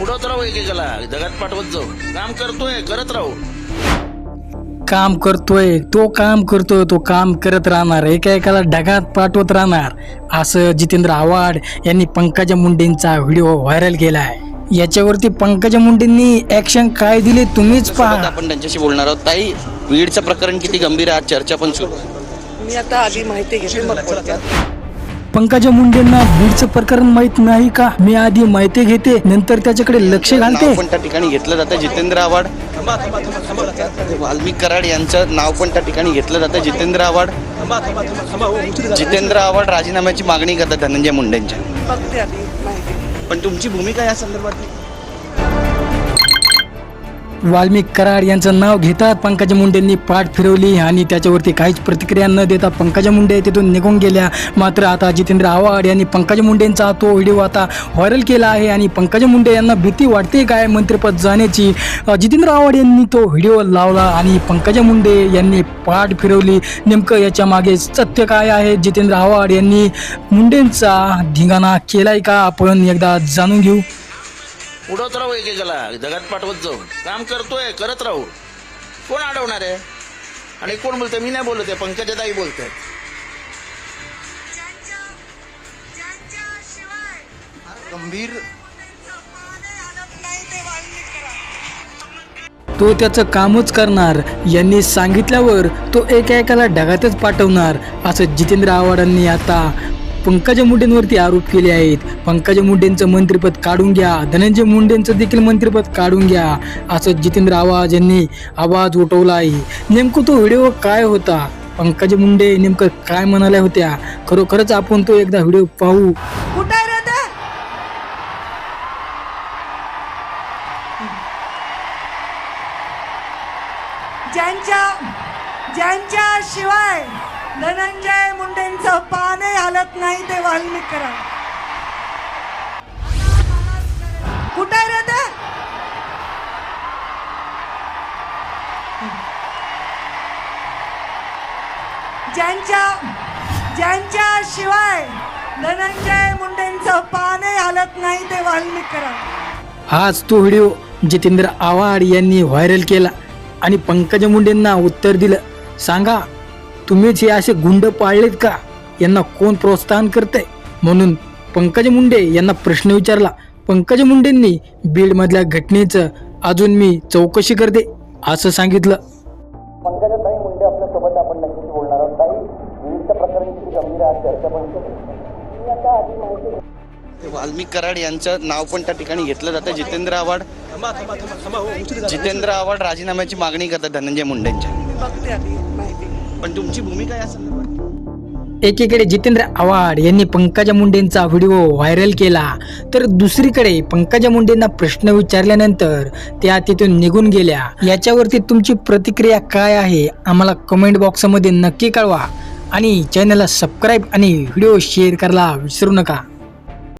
उडवत राहू एकेकाला. जगात पाठवत जाऊ. काम करतोय करत राहू. काम करतोय तो काम करतोय तो काम करत राहणार. एका एकाला ढगात पाठवत राहणार. असं जितेंद्र आव्हाड यांनी पंकजा मुंडेंचा व्हिडिओ व्हायरल केला आहे याच्यावरती पंकजा मुंडेंनी ऍक्शन काय दिले तुम्हीच सोबत पहा. आपण त्यांच्याशी बोलणार आहोत. ताई बीडचं प्रकरण किती गंभीर आहे? आज चर्चा पण सुरू आहे. मी आता आधी माहिती घेते मग बोलते. पंकजा मुंडेंना बीडचं प्रकरण माहीत नाही का? मी आधी माहिती घेते नंतर त्याच्याकडे लक्ष घालते. नाव पण त्या ठिकाणी घेतलं जातं जितेंद्र आव्हाड. वाल्मिक कराड यांचं नाव पण त्या ठिकाणी घेतलं जातं जितेंद्र आव्हाड. जितेंद्र आव्हाड राजीनाम्याची मागणी करतात धनंजय मुंडेंच्या. पण तुमची भूमिका या संदर्भात वाल्मिक कराड यांचं नाव घेतात. पंकजा मुंडेंनी पाठ फिरवली आणि त्याच्यावरती काहीच प्रतिक्रिया न देता पंकजा मुंडे तिथून निघून गेल्या. मात्र आता जितेंद्र आव्हाड यांनी पंकजा मुंडेंचा तो व्हिडिओ आता व्हायरल केला आहे आणि पंकजा मुंडे यांना भीती वाटते काय मंत्रिपद जाण्याची. जितेंद्र आव्हाड यांनी तो व्हिडिओ लावला आणि पंकजा मुंडे यांनी पाठ फिरवली. नेमकं याच्या मागे सत्य काय आहे? जितेंद्र आव्हाड यांनी मुंडेंचा धिंगाणा केलाय का? आपण एकदा जाणून घेऊ. उडवत राहू एकेकाला. जगात पाठवत जाऊ. काम करतोय करत राहू. कोण अडवणार आहे? आणि कोण बोलतंय? मी नाही बोलत आहे. पंकजा ताई बोलताय. गंभीर. तो त्याचं कामच करणार. यांनी सांगितल्यावर तो एका एकाला ढगातच पाठवणार असं जितेंद्र आव्हाडांनी आता पंकजा मुंडेंवरती आरोप केले आहेत. पंकजा मुंडेंचं मंत्रिपद काढून घ्या. धनंजय मुंडेंचं देखील मंत्रिपद काढून घ्या. असं जितेंद्र आवाज यांनी आवाज उठवला आहे नेमकं तो व्हिडिओ काय होता? पंकजा मुंडे नेमकं काय म्हणाल्या होत्या? खरोखरच आपण तो एकदा व्हिडिओ पाहू. ज्यांच्या ज्यांच्या शिवाय धनंजय मुंडेंचं पा नाही ते वाल्मिक करा. कुठे रे ते? ज्यांच्या ज्यांच्या शिवाय धनंजय मुंडेंचं पाने हलत नाही ते वाल्मिक करा. आज तो व्हिडिओ जितेंद्र आव्हाड यांनी व्हायरल केला आणि पंकजा मुंडेंना उत्तर दिलं. सांगा तुम्हीच हे असे गुंड पाळलेत का? यांना कोण प्रोत्साहन करते म्हणून पंकजा मुंडे यांना प्रश्न विचारला. पंकजा मुंडेंनी बीडमधल्या घटनेचं अजून मी चौकशी करते असं सांगितलं. पंकजाताई मुंडे आपल्यासोबत आपण नक्कीच बोलणार आहोत. ताई विविध प्रकरण किती गंभीर आहे आज चर्चा पण सुरू आहे. वाल्मिक कराड यांचं नाव पण त्या ठिकाणी घेतलं जातं. जितेंद्र आव्हाड जितेंद्र आव्हाड राजीनाम्याची मागणी करतात धनंजय मुंडेंच्या. बघते आधी. माहिती पण तुमची भूमिका या संदर्भात? एकीकडे जितेंद्र आव्हाड यांनी पंकजा मुंडेंचा व्हिडिओ व्हायरल केला तर दुसरीकडे पंकजा मुंडेंना प्रश्न विचारल्यानंतर त्या तिथून निघून गेल्या. याच्यावरती तुमची प्रतिक्रिया काय आहे आम्हाला कमेंट बॉक्समध्ये नक्की कळवा. आणि चॅनलला सबस्क्राईब आणि व्हिडिओ शेअर करायला विसरू नका.